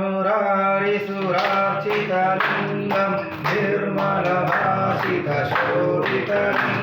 मुरारिसुरार्चितलिङ्गं निर्मलभाषितशोभितलिङ्गम्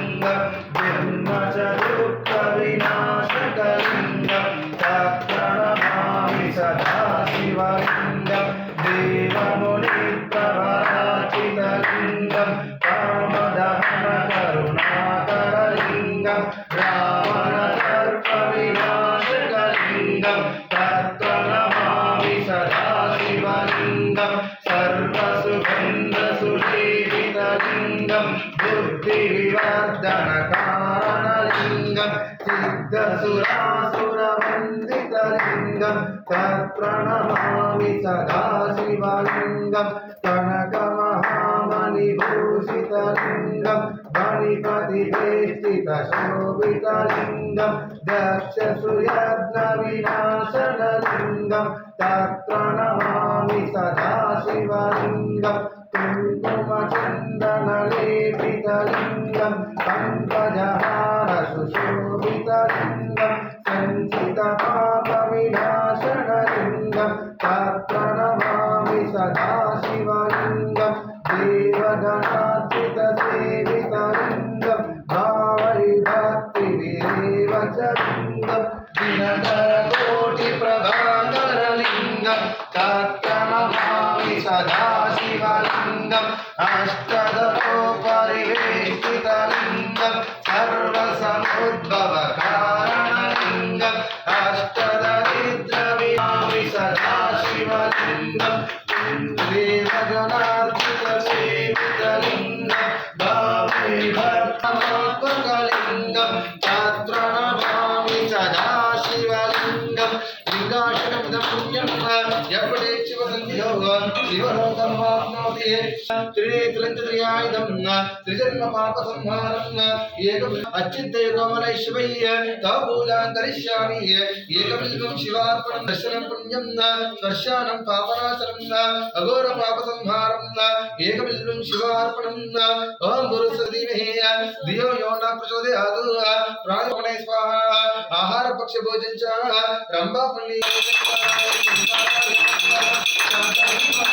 सिद्धसुरासुरवन्दितलिङ्गं तत्प्रणमामि सदा शिवलिङ्गं कनकमहामणिभूषितलिङ्गं गणिपतिवेष्टितशोभितलिङ्गं दक्षसुयज्ञविनाशनलिङ्गं तत्प्रणमामि सदा शिवलिङ्गं कुङ्कुमचन्दनलेपितलिङ्गं లింగం భావే భర్తమాత్మకలింగం ఛాత్రణ జీవలోకమాప్నోతి త్రినేత్రంత్రియాయుధం త్రిజన్మ పాప సంహారం ఏకం అచ్యుతయుగమలైశ్వయ్య తవ పూజాం కరిష్యామి ఏకమిల్వం శివార్పణం దర్శనం పుణ్యం స్పర్శానం పాపనాశనం అఘోర పాప సంహారం ఏకమిల్వం శివార్పణం ఓం గురు సదీమహి దియో యోన ప్రచోదయాదు ప్రాణపణే స్వాహ ఆహార పక్ష భోజన రంభా పుణ్య.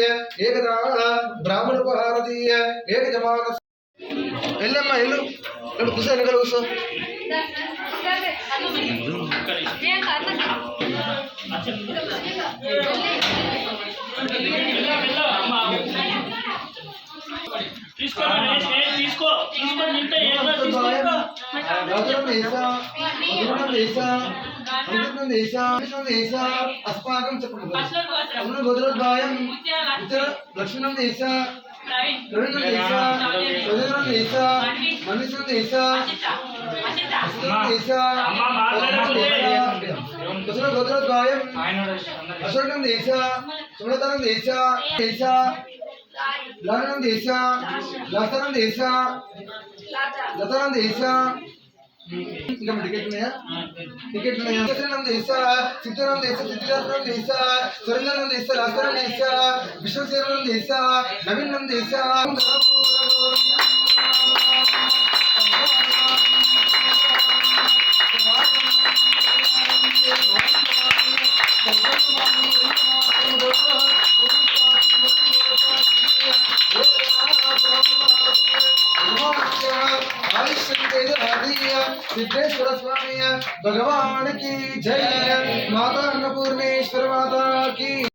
మధుప్యోత్సాళీదీయ ఏకదా బ్రాహ్మణోపహారదీయ ఏకజమాన ఎల్లమ్మ ఎల్లు ఎల్లు కూర్చో ఎక్కడ కూర్చో తీసుకో తీసుకో తీసుకో తింటే ఏదో తీసుకో. రాజరం దేశా మధురం దేశా अस्माकं च गोत्रोद्भायम् लक्ष्मणं देश प्रवीणं देश सुधीरं देश मनुष्यं देश दुसरं गोत्रोद्भायम् अशोकं देश सुमतरं देश देश लग्नं देश लसनं देश लतनं देश అశోకం దేశా సుమతరం దేశా దేశా లగ్నం దేశా లసనం దేశా లతనం దేశా ఇంకా మీ టికెట్ ఉన్నాయా టికెట్ ఉన్నాయా దశనం దేశా सिद्धेश्वर स्वामी भगवान की जय। माता अन्नपूर्णेश्वर माता की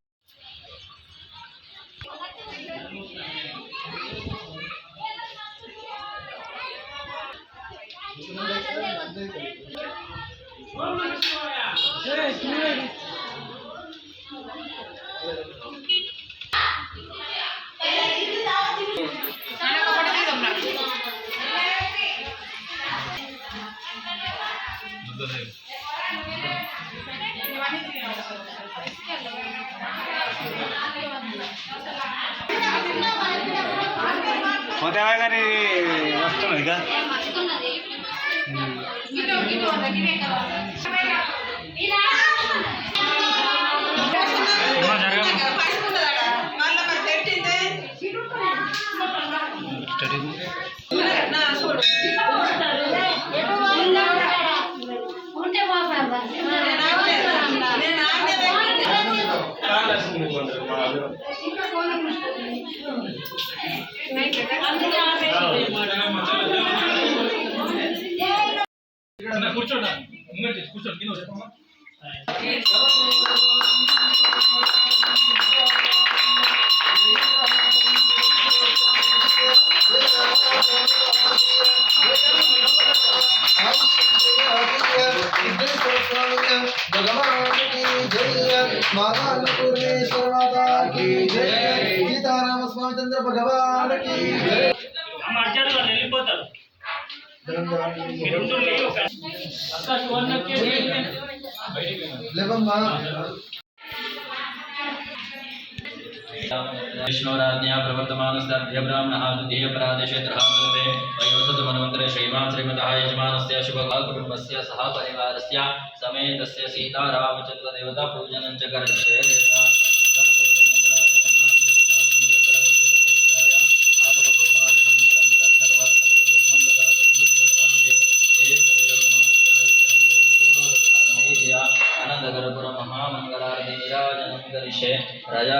పోతేవా కానీ వస్తున్నాయి ఇక అమ్మా, జరగమ్మా. ఉంటే బాబా కూర్చోండి. కూర్చోండి. विष्णुराज्ञा प्रवर्तमानस्ताभ्य ब्राह्मणः द्वितीयपरादेशेत्रः वर्तते वयोसतमन्वन्तरे श्रीमान् श्रीमतः यजमानस्य शुभकालकुटुम्बस्य सह परिवारस्य समेतस्य सीतारामचन्द्रदेवतापूजनं च करिष्ये। છે રાજા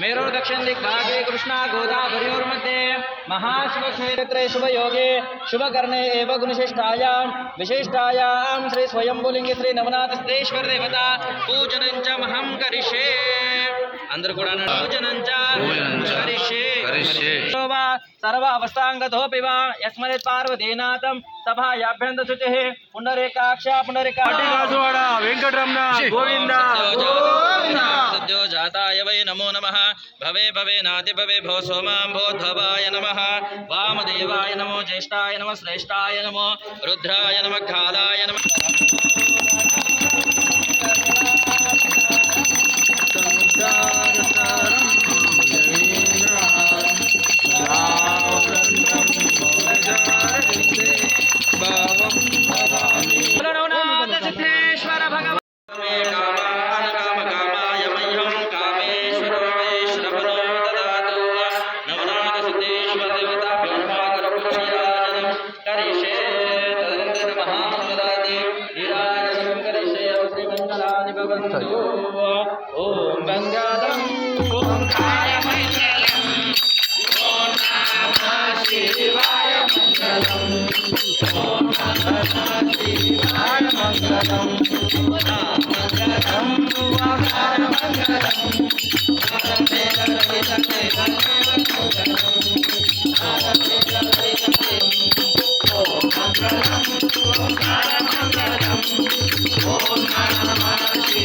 मेरो दक्षिण दिख भागे कृष्णा गोदावरियोर्मध्ये महाशिवक्षेत्रे शुभयोगे शुभकर्णे एव गुणशिष्टायां विशिष्टायां श्री स्वयं स्वयंभुलिङ्गि श्री नवनाथ नवनाथस्तेश्वर देवता पूजनं च महं करिष्ये अंदर पूजनं च करिष्ये। करिष्ये वा वा यस्मत् पार्वतीनाथं सभायाभ्यन्तशुचिः जाताय नमो नमः। भवे भवे नाति भवे भो सोमाम्भोद्भवाय नमः। वामदेवाय नमो ज्येष्ठा नम श्रेष्ठा नमो। रुद्रा नम कालाय नमः। శ్రీమంగళాని భవంతు ఓం మంగళం ఓం కాయ మంగళం ఓం నమః శివాయ మంగళం ఓం నమః శివాయ మంగళం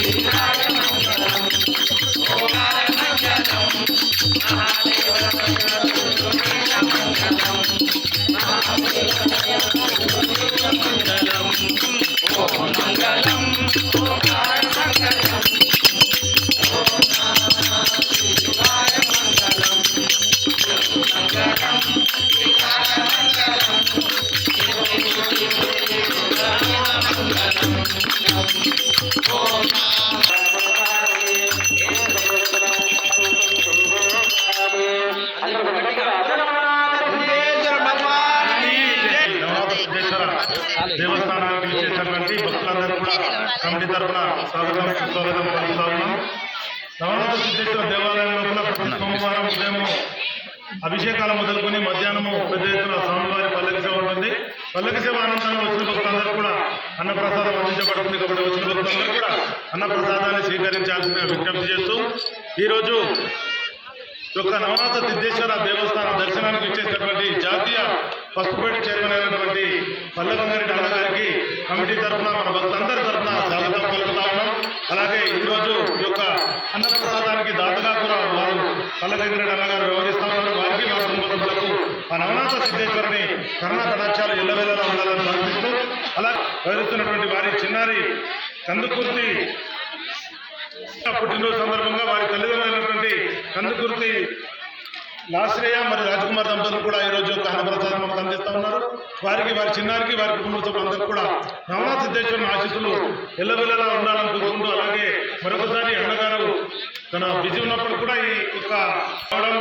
Música తరఫున స్వాగతం సుస్వాగతం పలుకుతా ఉన్నాం. నవనాథ సిద్ధేశ్వర దేవాలయం లోపల సోమవారం ఉదయం అభిషేకాలు మొదలుకొని మధ్యాహ్నము పెద్ద ఎత్తున స్వామివారి పల్లకి సేవ ఉంటుంది. పల్లకి సేవ అనంతరం వచ్చిన భక్తులందరూ కూడా అన్నప్రసాదం అందించబడుతుంది కాబట్టి వచ్చిన భక్తులందరూ కూడా అన్నప్రసాదాన్ని స్వీకరించాల్సిన విజ్ఞప్తి చేస్తూ ఈరోజు యొక్క నవనాథ సిద్ధేశ్వర దేవస్థాన దర్శనానికి ఇచ్చేటటువంటి జాతీయ పసుపుపేట పల్లవంగారెడ్డి అన్నగారికి కమిటీ తరఫున మన భక్తులందరి తరఫున స్వాగతం పలుకుతా ఉన్నాం అలాగే ఈరోజు ఈ యొక్క అన్నప్రసాదానికి దాతగా కూడా వారు పల్లవంగారెడ్డి అన్నగారు వ్యవహరిస్తా ఉన్నారు వారికి మా కుటుంబ సభ్యులకు ఆ నవనాథ సిద్ధేశ్వరుని కరుణ కటాక్షాలు ఎల్లవేళలా ఉండాలని ప్రార్థిస్తూ అలా వ్యవహరిస్తున్నటువంటి వారి చిన్నారి కందుకూర్తి పుట్టినరోజు సందర్భంగా వారి తల్లిదండ్రులైనటువంటి కందుకుర్తి లాశ్రేయ మరియు రాజకుమార్ దంపతులు కూడా ఈ రోజు యొక్క మనకు ఉన్నారు. వారికి వారి చిన్నారికి వారి కుటుంబ సభ్యులందరూ కూడా రమణా సిద్ధేశ్వరుని ఆశీస్సులు ఎల్లవెల్లలా ఉండాలని కోరుకుంటూ అలాగే మరొకసారి అన్నగారు తన బిజీ ఉన్నప్పుడు కూడా ఈ యొక్క రావడం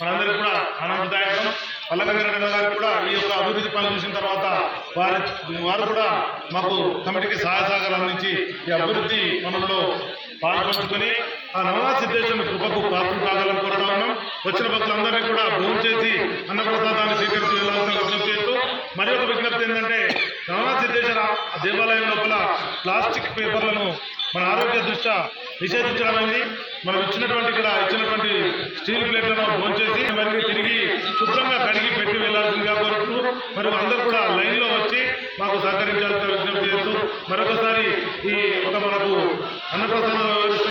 మనందరికీ కూడా ఆనందదాయకం. పల్లకగారి గారు కూడా ఈ యొక్క అభివృద్ధి పనులు చూసిన తర్వాత వారి వారు కూడా మాకు కమిటీకి సహాయ సహకారాలు అందించి ఈ అభివృద్ధి పనుల్లో పాల్పంచుకొని ఆ నవనాథ సిద్ధేశ్వరుని కృపకు పాత్ర కావాలని కోరుతా ఉన్నాం. వచ్చిన భక్తులందరినీ కూడా భోజనం చేసి అన్నప్రసాదాన్ని స్వీకరించి వెళ్ళాల్సిన విజ్ఞప్తి చేస్తూ మరి ఒక విజ్ఞప్తి ఏంటంటే నవనాథ సిద్ధేశ్వర దేవాలయం లోపల ప్లాస్టిక్ పేపర్లను మన ఆరోగ్య దృష్ట్యా నిషేధించడం అయింది మనం ఇచ్చినటువంటి ఇక్కడ ఇచ్చినటువంటి స్టీల్ ప్లేట్లను భోంచేసి మరి తిరిగి శుభ్రంగా కడిగి పెట్టి వెళ్ళాల్సిందిగా కోరుతూ మరి అందరూ కూడా లైన్లో వచ్చి మాకు సహకరించాల్సిన విజ్ఞప్తి చేస్తూ మరొకసారి ఈ ఒక మనకు అన్నప్రసాద